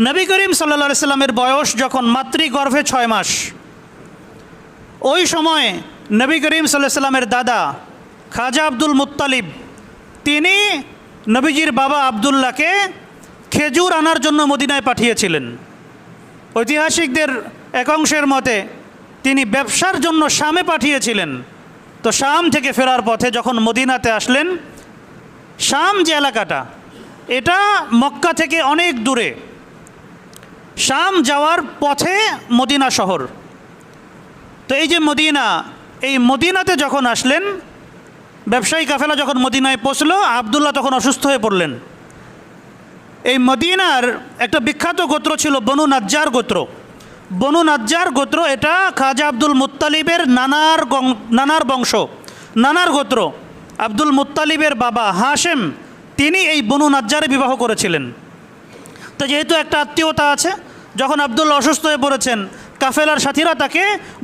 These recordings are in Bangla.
নবী করিম সাল্লা সাল্লামের বয়স যখন মাতৃগর্ভে ছয় মাস, ওই সময় নবী করিম সাল্লাহ সাল্লামের দাদা খাজা আব্দুল মুত্তালিব, তিনি নবীজির বাবা আবদুল্লাহকে খেজুর আনার জন্য মদিনায় পাঠিয়েছিলেন। ঐতিহাসিকদের একাংশের মতে, তিনি ব্যবসার জন্য শামে পাঠিয়েছিলেন। তো শাম থেকে ফেরার পথে যখন মদিনাতে আসলেন, শাম যে এলাকাটা, এটা মক্কা থেকে অনেক দূরে। শাম যাওয়ার পথে মদিনা শহর। তো এই যে মদিনা, এই মদিনাতে যখন আসলেন, ব্যবসায়ী কাফেলা যখন মদিনায় পৌঁছলো, আবদুল্লাহ তখন অসুস্থ হয়ে পড়লেন। এই মদিনার একটা বিখ্যাত গোত্র ছিল বনু নাজ্জার গোত্র। বনু নাজ্জার গোত্র এটা খাজা আব্দুল মুত্তালিবের নানার নানার বংশ। নানার গোত্র, আব্দুল মুত্তালিবের বাবা হাশেম, তিনি এই বনু নাজ্জারে বিবাহ করেছিলেন। তো যেহেতু একটা আত্মীয়তা আছে, যখন আবদুল্লাহ অসুস্থ হয়ে পড়েছেন, কাফেলার সাথীরা তাকে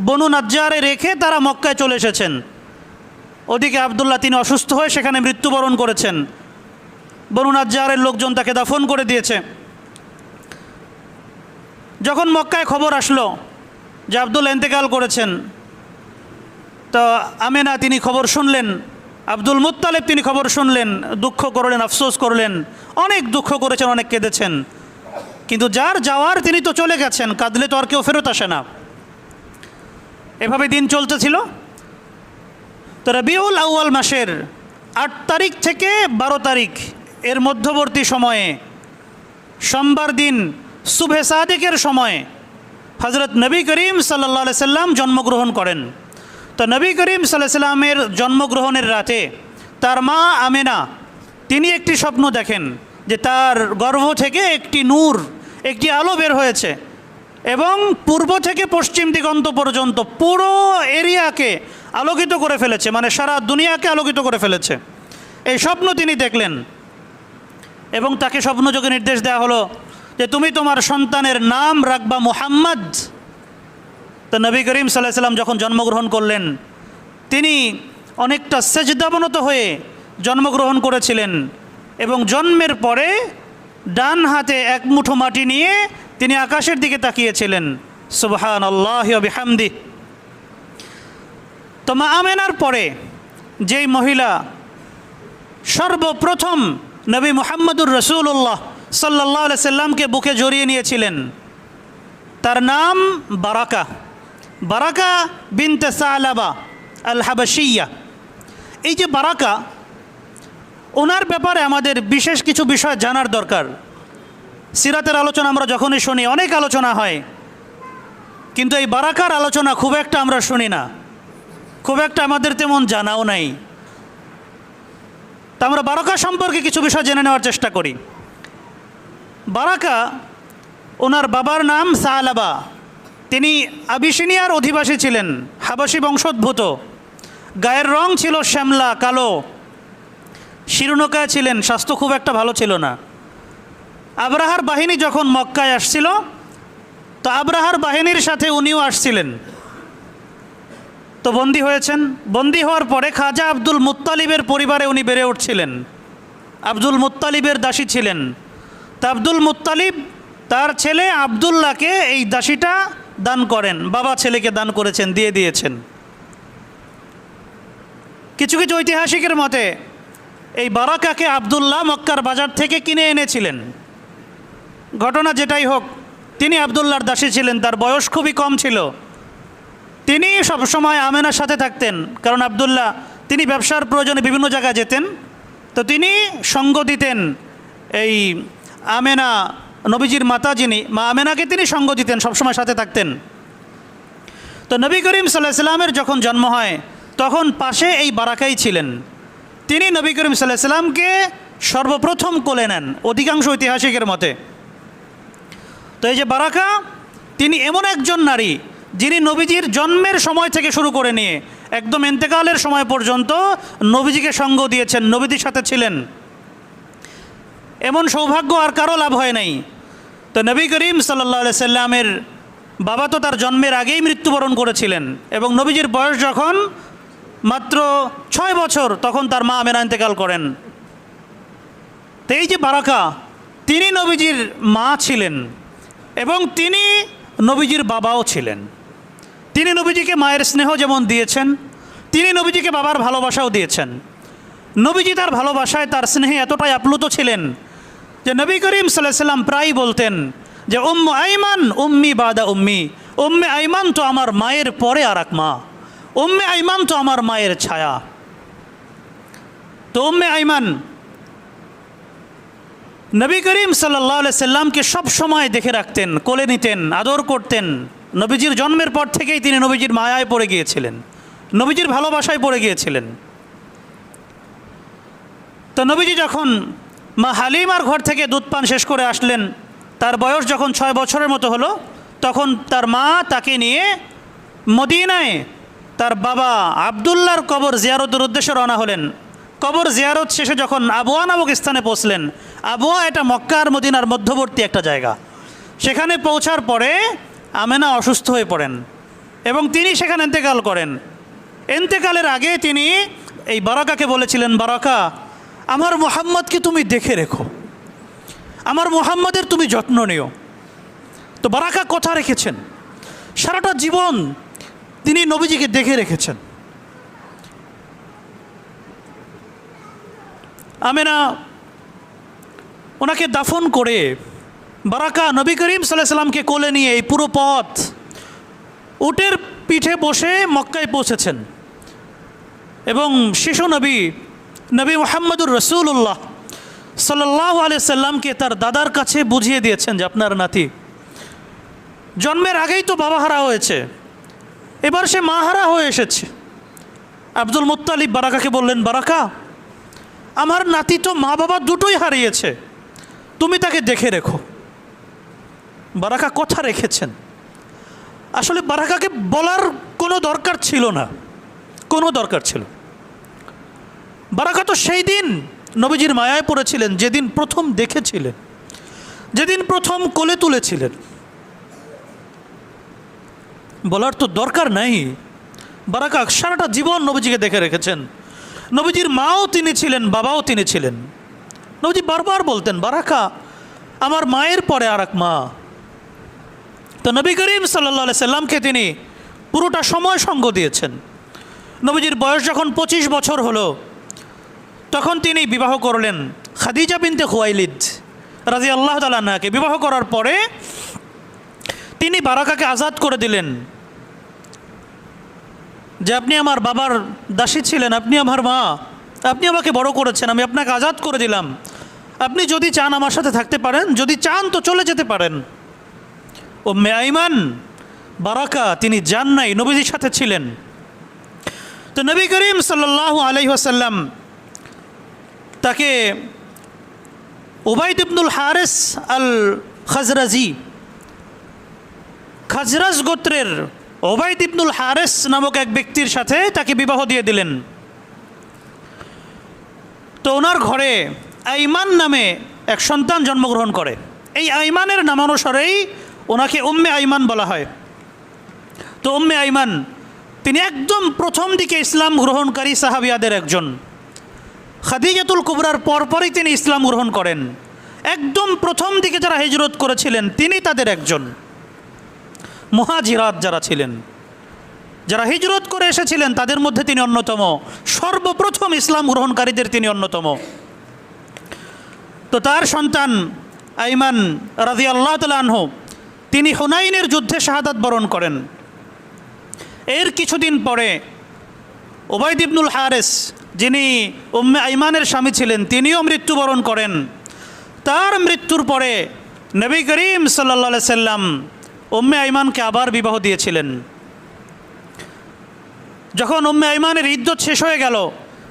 বনু নাজ্জারে রেখে তারা মক্কায় চলে এসেছেন। ওদিকে আবদুল্লাহ তিনি অসুস্থ হয়ে সেখানে মৃত্যুবরণ করেছেন। বনু নাজ্জারের লোকজন তাকে দাফন করে দিয়েছে। যখন মক্কায় খবর আসলো যে আবদুল্লা ইন্তেকাল করেছেন, তো আমেনা তিনি খবর শুনলেন, আব্দুল মুত্তালেব তিনি খবর শুনলেন, দুঃখ করলেন, আফসোস করলেন, অনেক দুঃখ করেছেন, অনেক কেঁদেছেন। কিন্তু যার যাওয়ার তিনি তো চলে গেছেন, কাঁদলে তো আর কেউ ফেরত আসে না। এভাবে দিন চলতেছিল। তো রবিউল আউয়াল মাসের আট তারিখ থেকে বারো তারিখ এর মধ্যবর্তী সময়ে, সোমবার দিন শুভে সাদেকের সময়ে হজরত নবী করিম সাল্লা সাল্লাম জন্মগ্রহণ করেন। তো নবী করিম সাল্লাহ সাল্লামের জন্মগ্রহণের রাতে তার মা আমেনা, তিনি একটি স্বপ্ন দেখেন যে তার গর্ভ থেকে একটি নূর একটি আলো বের হয়েছে এবং পূর্ব থেকে পশ্চিম দিগন্ত পর্যন্ত পুরো এরিয়াকে আলোকিত করে ফেলেছে মানে সারা দুনিয়াকে আলোকিত করে ফেলেছে। এই স্বপ্ন তিনি দেখলেন এবং তাকে স্বপ্নযোগে নির্দেশ দেওয়া হলো যে তুমি তোমার সন্তানের নাম রাখবা মুহাম্মদ। তো নবী করিম সাল্লাহ সাল্লাম যখন জন্মগ্রহণ করলেন, তিনি অনেকটা সেজদাবনত হয়ে জন্মগ্রহণ করেছিলেন এবং জন্মের পরে ডান হাতে এক মুঠো মাটি নিয়ে তিনি আকাশের দিকে তাকিয়েছিলেন। সুবহান আল্লাহ বিহামদি তো মা আমেনার পরে যেই মহিলা সর্বপ্রথম নবী মুহাম্মদুর রসুল্লাহ সাল্লাহ সাল্লামকে বুকে জড়িয়ে নিয়েছিলেন, তার নাম বারাকা। বারাকা বিনতে সালাবা আল হাবাসিয়া এই যে বারাকা ওনার ব্যাপারে আমাদের বিশেষ কিছু বিষয় জানার দরকার। সিরাতের আলোচনা আমরা যখনই শুনি, অনেক আলোচনা হয়। কিন্তু এই বারাকার আলোচনা খুব একটা আমরা শুনি না। খুব একটা আমাদের তেমন জানাও নাই। তা আমরা বারাকা সম্পর্কে কিছু বিষয় জেনে নেওয়ার চেষ্টা করি। বারাকা, ওনার বাবার নাম সালাবা। তিনি আবিসিনিয়ার অধিবাসী ছিলেন, হাবাসী বংশোদ্ভূত। গায়ের রং ছিল শ্যামলা, কালো। শিরুনকায় ছিলেন, স্বাস্থ্য খুব একটা ভালো ছিল না। আব্রাহার বাহিনী যখন মক্কায় আসছিল, তো আব্রাহার বাহিনীর সাথে উনিও আসছিলেন। তো বন্দী হয়েছেন। বন্দী হওয়ার পরে খাজা আব্দুল মুত্তালিবের পরিবারে উনি বেড়ে উঠছিলেন। আব্দুল মুত্তালিবের দাসী ছিলেন। তা আব্দুল মুত্তালিব তার ছেলে আবদুল্লাহকে এই দাসীটা দান করেন, বাবা ছেলেকে দান করেছেন, দিয়ে দিয়েছেন। কিছু কিছু ঐতিহাসিকের মতে এই বারাকাকে আবদুল্লাহ মক্কার বাজার থেকে কিনে এনেছিলেন। ঘটনা যেটাই হোক, তিনি আবদুল্লাহর দাসী ছিলেন, তার বয়স খুবই কম ছিল। তিনি সবসময় আমেনার সাথে থাকতেন, কারণ আবদুল্লাহ, তিনি ব্যবসার প্রয়োজনে বিভিন্ন জায়গায় যেতেন। তো তিনি সঙ্গ দিতেন এই আমেনা নবীজির মাতা যিনি, মা আমেনাকে তিনি সঙ্গ দিতেন, সবসময় সাথে থাকতেন। তো নবী করিম সাল্লাহ সাল্লামের যখন জন্ম হয়, তখন পাশে এই বারাকাই ছিলেন। তিনি নবী করিম সাল্লাহ সাল্লামকে সর্বপ্রথম কোলে নেন অধিকাংশ ঐতিহাসিকের মতে। তো এই যে বারাকা, তিনি এমন একজন নারী যিনি নবীজির জন্মের সময় থেকে শুরু করে নিয়ে একদম এন্তেকালের সময় পর্যন্ত নবীজিকে সঙ্গ দিয়েছেন, নবীজির সাথে ছিলেন। এমন সৌভাগ্য আর কারও লাভ হয় নাই। তো নবী করিম সাল্লা সাল্লামের বাবা তো তার জন্মের আগেই মৃত্যুবরণ করেছিলেন এবং নবীজির বয়স যখন মাত্র ছয় বছর তখন তার মা আমেনা ইন্তেকাল করেন। তো এই যে বারাকা, তিনি নবীজির মা ছিলেন এবং তিনি নবীজির বাবাও ছিলেন। তিনি নবীজিকে মায়ের স্নেহ যেমন দিয়েছেন, তিনি নবীজিকে বাবার ভালোবাসাও দিয়েছেন। নবীজি তার ভালোবাসায় তার স্নেহে এতটাই আপ্লুত ছিলেন যে নবী করিম সাল্লাম প্রায়ই বলতেন যে, উম্ম আইমান, উম্মি বাদা উম্মি। উম্মে আইমান তো আমার মায়ের পরে আর এক মা। উম্মে আইমান তো আমার মায়ের ছায়া। তো উম্মে আইমান, নবী করিম সাল্লাহ সাল্লামকে সব সময় দেখে রাখতেন, কোলে নিতেন, আদর করতেন। নবীজির জন্মের পর থেকেই তিনি নবীজির মায়ায় পড়ে গিয়েছিলেন, নবীজির ভালোবাসায় পড়ে গিয়েছিলেন। তো নবীজি যখন মা হালিমার ঘর থেকে দুধ পান শেষ করে আসলেন, তার বয়স যখন ছয় বছরের মতো হলো, তখন তার মা তাকে নিয়ে মদিনায় তার বাবা আবদুল্লাহর কবর জিয়ারতের উদ্দেশ্যে রওনা হলেন। কবর জিয়ারত শেষে যখন আবুয়া নামক স্থানে পৌঁছলেন, আবুয়া এটা মক্কা আর মদিনার মধ্যবর্তী একটা জায়গা। সেখানে পৌঁছার পরে আমেনা অসুস্থ হয়ে পড়েন এবং তিনি সেখানে এন্তেকাল করেন। এন্তেকালের আগে তিনি এই বারাকাকে বলেছিলেন, বারাকা, আমার মোহাম্মদকে তুমি দেখে রেখো। আমার মোহাম্মদের তুমি যত্ন নিও। তো বারাকা কথা রেখেছেন। সারাটা জীবন তিনি নবীজিকে দেখে রেখেছেন। আমেনা, ওনাকে দাফন করে বারাকা নবী করিম সাল্লাহ সাল্লামকে কোলে নিয়ে এই পুরো পথ উটের পিঠে বসে মক্কায় পৌঁছেছেন। এবং শিশু নবী নবী মোহাম্মদুর রসুল্লাহ সাল্লাহ আলিয়া সাল্লামকে তার দাদার কাছে বুঝিয়ে দিয়েছেন যে আপনার নাতি। জন্মের আগেই তো বাবা হারা হয়েছে। এবার সে মা হারা হয়ে এসেছে। আব্দুল মুত্তালিব বারাকাকে বললেন, বারাকা, আমার নাতি তো মা বাবা দুটোই হারিয়েছে। তুমি তাকে দেখে রেখো। বারাকা কথা রেখেছেন। আসলে বারাকাকে বলার কোনো দরকার ছিল না। কোনো দরকার ছিল। বারাকা তো সেই দিন নবীজির মায়ায় পড়েছিলেন, যেদিন প্রথম দেখেছিলেন, যেদিন প্রথম কোলে তুলেছিলেন। বলার তো দরকার নাই। বারাকা সারাটা জীবন নবীজিকে দেখে রেখেছেন। নবীজির মাও তিনি ছিলেন, বাবাও তিনি ছিলেন। নবীজি বারবার বলতেন, বারাকা আমার মায়ের পরে আর এক মা। তো নবী করিম সাল্লা সাল্লামকে তিনি পুরোটা সময় সঙ্গ দিয়েছেন। নবীজির বয়স যখন পঁচিশ বছর হলো, তখন তিনি বিবাহ করলেন খাদিজা বিনতে খুয়াইলিদ রাজি আল্লাহ তালাকে বিবাহ করার পরে তিনি বারাকাকে আজাদ করে দিলেন। যে আপনি আমার বাবার দাসী ছিলেন, আপনি আমার মা, আপনি আমাকে বড় করেছেন, আমি আপনাকে আজাদ করে দিলাম। আপনি যদি চান আমার সাথে থাকতে পারেন, যদি চান তো চলে যেতে পারেন। ও মেআইমান বারাকা তিনি যান নাই, নবীজির সাথে ছিলেন। তো নবী করিম সাল্লাহ আলহিহাসাল্লাম তাকে ওবায়দ ইবনুল হারেস আল খাজরাজি খাজরাজ গোত্রের ওবায়দ ইবনুল হারেস নামক এক ব্যক্তির সাথে তাকে বিবাহ দিয়ে দিলেন। তো ওনার ঘরে আইমান নামে এক সন্তান জন্মগ্রহণ করে। এই আইমানের নামানুসারেই ওনাকে উম্মে আইমান বলা হয়। তো উম্মে আইমান, তিনি একদম প্রথম দিকে ইসলাম গ্রহণকারী সাহাবিয়াদের একজন। খাদিজাতুল কুবরার পরপরই তিনি ইসলাম গ্রহণ করেন। একদম প্রথম দিকে যারা হিজরত করেছিলেন, তিনি তাদের একজন। মহাজিরাত যারা ছিলেন, যারা হিজরত করে এসেছিলেন, তাদের মধ্যে তিনি অন্যতম। সর্বপ্রথম ইসলাম গ্রহণকারীদের তিনি অন্যতম। তো তার সন্তান আইমান রাজি আল্লাহ তালাহ তিনি হুনাইনের যুদ্ধে শাহাদাত বরণ করেন। এর কিছুদিন পরে ওবায়দ ইবনুল হারেস, যিনি উম্মে আইমানের স্বামী ছিলেন, তিনিও মৃত্যুবরণ করেন। তার মৃত্যুর পরে নবী করিম সাল্লা সাল্লাম উম্মে আইমানকে আবার বিবাহ দিয়েছিলেন। যখন উম্মে আইমানের ইদ্যত শেষ হয়ে গেল,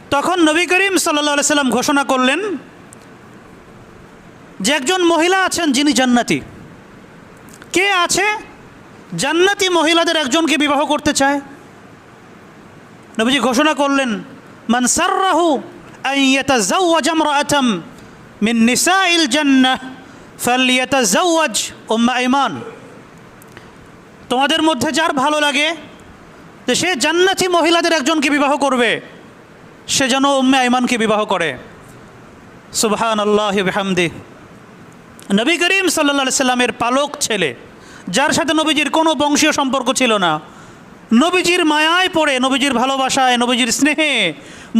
তখন নবী করিম সাল্লা সাল্লাম ঘোষণা করলেন যে একজন মহিলা আছেন যিনি জান্নাতি। কে আছে? জান্নাতি মহিলাদের একজনকে বিবাহ করতে চায়। নবীজি ঘোষণা করলেন, মান সাররাহু আন ইয়াতাজাওয়াজ ইমরাআতাম মিন নিসাইল জান্নাহ, ফালইয়াতাজাওয়াজ উম্মা আইমান। তোমাদের মধ্যে যার ভালো লাগে, যে সে জান্নাতি মহিলাদের একজনকে বিবাহ করবে, সে যেন উম্মে আইমানকে বিবাহ করে। সুবহান আল্লাহ বিহামদি। নবী করিম সাল্লা সাল্লামের পালক ছেলে, যার সাথে নবীজির কোনো বংশীয় সম্পর্ক ছিল না। নবীজির মায়ায় পড়ে, নবীজির ভালোবাসায়, নবীজির স্নেহে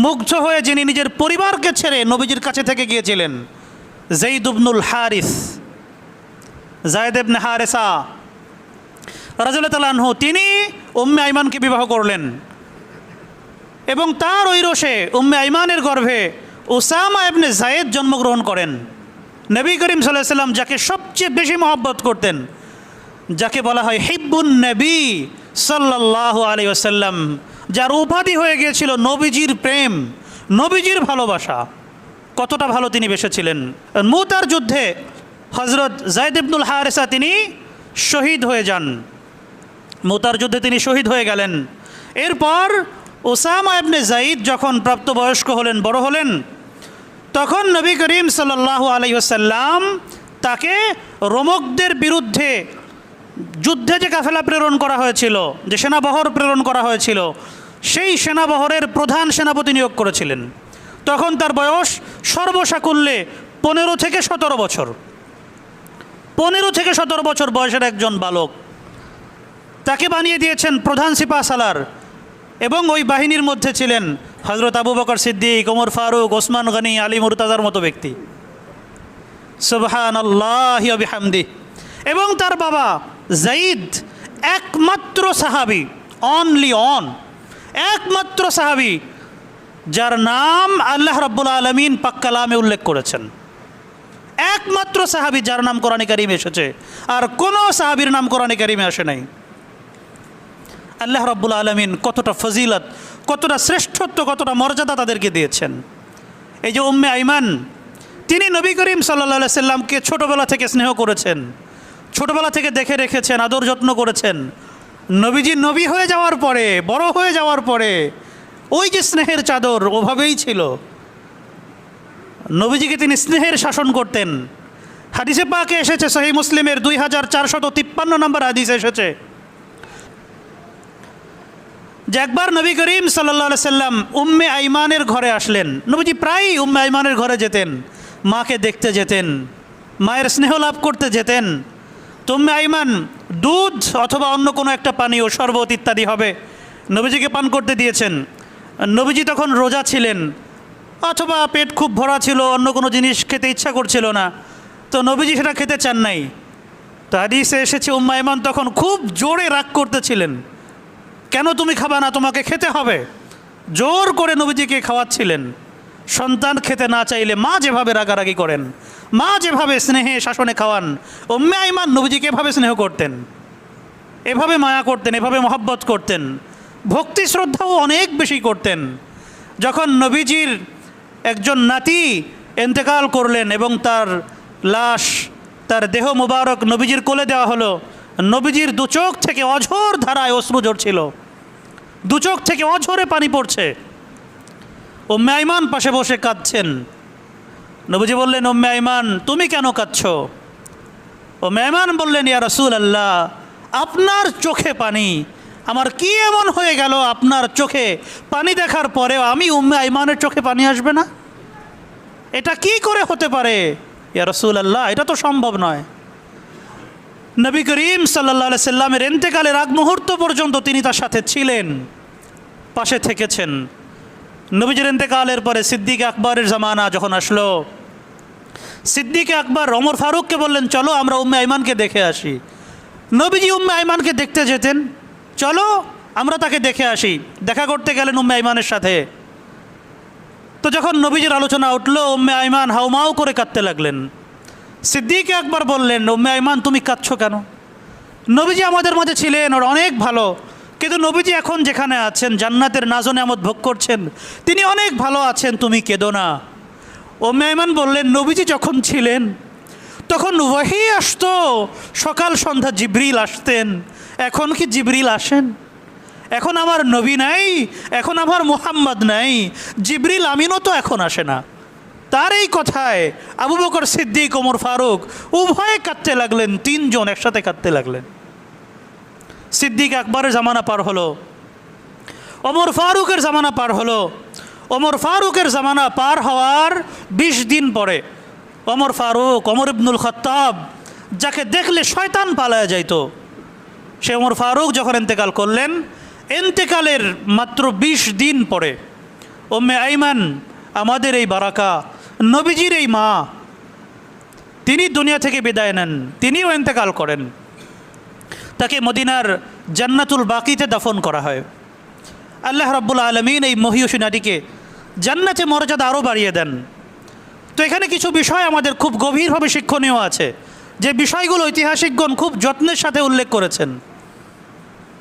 মুগ্ধ হয়ে যিনি নিজের পরিবারকে ছেড়ে নবীজির কাছে থেকে গিয়েছিলেন জঈদ ইবনুল হারিস। জায়দ ইবনে হারেসা তালানহু তিনি উম্মে আইমানকে বিবাহ করলেন। এবং তার ওই ঐরসে উম্মে আইমানের গর্ভে ওসামা ইবনে জায়েদ জন্মগ্রহণ করেন। নবী করিম সাল্লাম যাকে সবচেয়ে বেশি মহব্বত করতেন, যাকে বলা হয় হিব্বুন নবী সাল্লাহ আলী আসাল্লাম যার উপাধি হয়ে গিয়েছিল নবীজির প্রেম, নবীজির ভালোবাসা। কতটা ভালো তিনি বেসেছিলেন মুতার যুদ্ধে হজরত জায়দ ইবনুল হারেসা তিনি শহীদ হয়ে যান। মুতার যুদ্ধে তিনি শহীদ হয়ে গেলেন। এরপর ওসামা ইবনে জাইদ যখন প্রাপ্তবয়স্ক হলেন, বড় হলেন, তখন নবী করিম সাল্লাহ আলহিহাসাল্লাম তাকে রোমকদের বিরুদ্ধে যুদ্ধে যে কাফেলা প্রেরণ করা হয়েছিল, যে সেনাবহর প্রেরণ করা হয়েছিল, সেই সেনাবহরের প্রধান সেনাপতি নিয়োগ করেছিলেন। তখন তার বয়স সর্বসাকুল্যে পনেরো থেকে সতেরো বছর। পনেরো থেকে সতেরো বছর বয়সের একজন বালক। তাকে বানিয়ে দিয়েছেন প্রধান সিপা সালার। এবং ওই বাহিনীর মধ্যে ছিলেন হজরত আবু বকর সিদ্দিক, ওমর ফারুক, ওসমান গনি, আলী মুরতাজার মতো ব্যক্তি। সুবহান আল্লাহামদি এবং তার বাবা জাইদ একমাত্র সাহাবি অনলি অন একমাত্র সাহাবি, যার নাম আল্লাহ রব্বুল আলমিন পাক্কালামে উল্লেখ করেছেন। একমাত্র সাহাবি, যার নাম কোরআনে কারিমে এসেছে। আর কোনো সাহাবির নাম কোরআনে কারিমে আসে নাই। আল্লাহ রব্বুল আলমিন কতটা ফজিলত, কতটা শ্রেষ্ঠত্ব, কতটা মর্যাদা তাদেরকে দিয়েছেন। এই যে উম্মে আইমান, তিনি নবী করিম সাল্লা সাল্লামকে ছোটোবেলা থেকে স্নেহ করেছেন, ছোটোবেলা থেকে দেখে রেখেছেন, আদর যত্ন করেছেন। নবীজি নবী হয়ে যাওয়ার পরে, বড় হয়ে যাওয়ার পরে, ওই যে স্নেহের চাদর ওভাবেই ছিল। নবীজিকে তিনি স্নেহের শাসন করতেন। হাদিসে পাকে এসেছে সহি মুসলিমের দুই হাজার চারশত তিপ্পান্ন নম্বর হাদিস এসেছে। যে একবার নবী করিম সাল্লা সাল্লাম উম্মে আইমানের ঘরে আসলেন। নবীজি প্রায়ই উম্মে আইমানের ঘরে যেতেন, মাকে দেখতে যেতেন, মায়ের স্নেহ লাভ করতে যেতেন। তো উম্মে আইমান দুধ অথবা অন্য কোনো একটা পানীয়, শরবত ইত্যাদি হবে, নবীজিকে পান করতে দিয়েছেন। নবীজি তখন রোজা ছিলেন, অথবা পেট খুব ভরা ছিল, অন্য কোনো জিনিস খেতে ইচ্ছা করছিল না। তো নবীজি সেটা খেতে চান নাই। তো হাদিসে এসেছে, উম্মা ইমান তখন খুব জোরে রাগ করতেছিলেন কেন তুমি খাবা না? তোমাকে খেতে হবে। জোর করে নবীজিকে খাওয়াচ্ছিলেন। সন্তান খেতে না চাইলে মা যেভাবে রাগারাগি করেন, মা যেভাবে স্নেহে শাসনে খাওয়ান, উম্মে আইমান নবীজিকে এভাবে স্নেহ করতেন, এভাবে মায়া করতেন, এভাবে মহব্বত করতেন, ভক্তি শ্রদ্ধাও অনেক বেশি করতেন। যখন নবীজির একজন নাতি এন্তেকাল করলেন এবং তার লাশ, তার দেহ মুবারক নবীজির কোলে দেওয়া হলো নবীজির দু চোখ থেকে অঝোর ধারায় অশ্রু ঝরছিল দু চোখ থেকে অঝোরে পানি পড়ছে। ও আইমান পাশে বসে কাঁদছেন। নবীজি বললেন, ও আইমান তুমি কেন কাঁদছ? ও মেহমান বললেন, ইয়া রসুল আল্লাহ আপনার চোখে পানি। আমার কি এমন হয়ে গেল আপনার চোখে? পানি দেখার পরেও আমি উম্মে আইমানের চোখে পানি আসবে না? এটা কি করে হতে পারে? ইয়া রসুল আল্লাহ এটা তো সম্ভব নয়। নবী করিম সাল্লা সাল্লামের এন্তেকালের আগ মুহূর্ত পর্যন্ত তিনি তার সাথে ছিলেন, পাশে থেকেছেন। নবীজির এন্তেকালের পরে সিদ্দিক আকবরের জামানা যখন আসলো, সিদ্দিক আকবর ওমর ফারুককে বললেন, চলো, আমরা উম্মে আইমানকে দেখে আসি। নবীজি উম্মে আইমানকে দেখতে যেতেন, চলো, আমরা তাকে দেখে আসি। দেখা করতে গেলেন উম্মে আইমানের সাথে। তো যখন নবীজির আলোচনা উঠল, উম্মে আইমান হাউমাউ করে কাঁদতে লাগলেন। সিদ্দিক একবার বললেন উম্মে আইমান, তুমি কাঁদছো কেন? নবীজি আমাদের মাঝে ছিলেন, ওর অনেক ভালো। কিন্তু নবীজি এখন যেখানে আছেন, জান্নাতের নাজনে আমদ ভোগ করছেন, তিনি অনেক ভালো আছেন, তুমি কেঁদো না। ও মেহমান বললেন, নবীজি যখন ছিলেন, তখন ওয়াহি আসতো। সকাল সন্ধ্যা জিবরিল আসতেন। এখন কি জিবরিল আসেন? এখন আমার নবী নাই, এখন আমার মোহাম্মদ নাই। জিবরিল আমিনও তো এখন আসে না। তার এই কথায় আবু বকর সিদ্দিক, ওমর ফারুক উভয়ে কাঁদতে লাগলেন, তিনজন একসাথে কাঁদতে লাগলেন। সিদ্দিক আকবরের জামানা পার হলো, ওমর ফারুকের জামানা পার হলো, ওমর ফারুকের জামানা পার হওয়ার বিশ দিন পরে ওমর ফারুক, ওমর ইবনুল খত্তাব যাকে দেখলে শয়তান পালায়া যাইত, সে ওমর ফারুক যখন এন্তেকাল করলেন এন্তেকালের মাত্র ২০ দিন পরে ওম্মে আইমান, আমাদের এই বারাকা নবীজির এই মা, তিনি দুনিয়া থেকে বিদায় নেন, তিনিও এন্তেকাল করেন। তাকে মদিনার জান্নাতুল বাকিতে দাফন করা হয়। আল্লাহ রাব্বুল আলমিন এই মহিয়সী নারীকে জান্নাতে মর্যাদা আরও বাড়িয়ে দেন। তো এখানে কিছু বিষয় আমাদের খুব গভীরভাবে শিক্ষণীয় আছে, যে বিষয়গুলো ঐতিহাসিকগণ খুব যত্নের সাথে উল্লেখ করেছেন।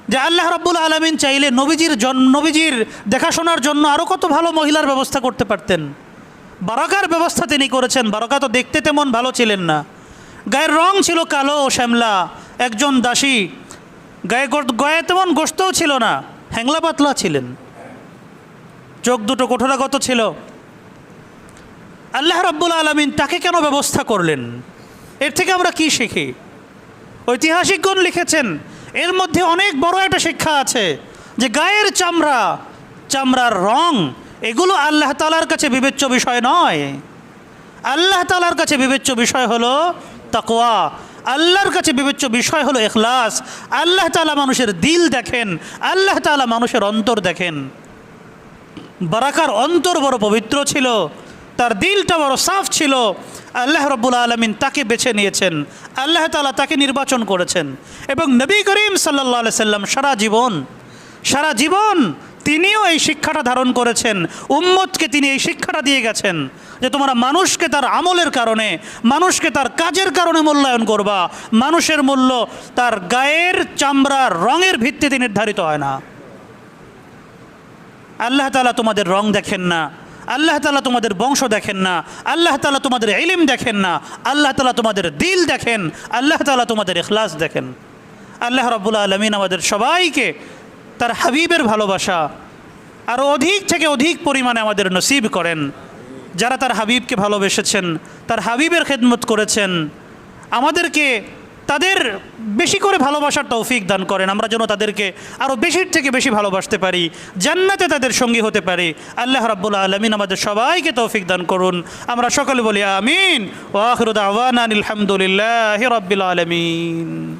যে আল্লাহ রাব্বুল আলমিন চাইলে নবীজির জন, নবীজির দেখাশোনার জন্য আরও কত ভালো মহিলার ব্যবস্থা করতে পারতেন। বারাকার ব্যবস্থা তিনি করেছেন। বারাকা তো দেখতে তেমন ভালো ছিলেন না। গায়ের রং ছিল কালো শ্যামলা। একজন দাসী গায়ে গায়ে তেমন গোস্তও ছিল না, হ্যাংলা পাতলা ছিলেন। চোখ দুটো কঠোরাগত ছিল। আল্লাহ রাব্বুল আলমিন তাকে কেন ব্যবস্থা করলেন? এর থেকে আমরা কি শিখি? ঐতিহাসিকগণ লিখেছেন, এর মধ্যে অনেক বড় একটা শিক্ষা আছে যে গায়ের চামড়া, চামড়ার রং এগুলো আল্লাহ তালার কাছে বিবেচ্য বিষয় নয়। আল্লাহ তালার কাছে বিবেচ্য বিষয় হলো তাকওয়া। আল্লাহর কাছে বিবেচ্য বিষয় হলো এখলাস আল্লাহ তালা মানুষের দিল দেখেন, আল্লাহ তালা মানুষের অন্তর দেখেন। বারাকার অন্তর বড় পবিত্র ছিল, তার দিলটা বড় সাফ ছিল। আল্লাহ রব্বুল আলমিন তাকে বেছে নিয়েছেন, আল্লাহ তালা তাকে নির্বাচন করেছেন। এবং নবী করিম সাল্লাহ সাল্লাম সারা জীবন সারা জীবন তিনিও এই শিক্ষাটা ধারণ করেছেন। উম্মতকে তিনি এই শিক্ষাটা দিয়ে গেছেন যে তোমরা মানুষকে তার আমলের কারণে, মানুষকে তার কাজের কারণে মূল্যায়ন করবা। মানুষের মূল্য তার গায়ের চামড়ার রঙের ভিত্তিতে নির্ধারিত হয় না। আল্লাহ তালা তোমাদের রং দেখেন না। আল্লাহ তালা তোমাদের বংশ দেখেন না। আল্লাহ তালা তোমাদের এলিম দেখেন না। আল্লাহ তালা তোমাদের দিল দেখেন। আল্লাহ তালা তোমাদের এখলাস দেখেন। আল্লাহ রব্বুল আলমিন আমাদের সবাইকে তার হাবিবের ভালোবাসা আরও অধিক থেকে অধিক পরিমাণে আমাদের নসিব করেন। যারা তার হাবিবকে ভালোবেসেছেন, তার হাবিবের খেদমত করেছেন, আমাদেরকে তাদের বেশি করে ভালোবাসার তৌফিক দান করেন। আমরা যেন তাদেরকে আরও বেশির থেকে বেশি ভালোবাসতে পারি, জান্নাতে তাদের সঙ্গী হতে পারি। আল্লাহ রাব্বুল আলমিন আমাদের সবাইকে তৌফিক দান করুন। আমরা সকলে বলি আমিন। ওয়াহরুদ আওয়ান আলহামদুলিল্লাহ রব্বিল আলমিন।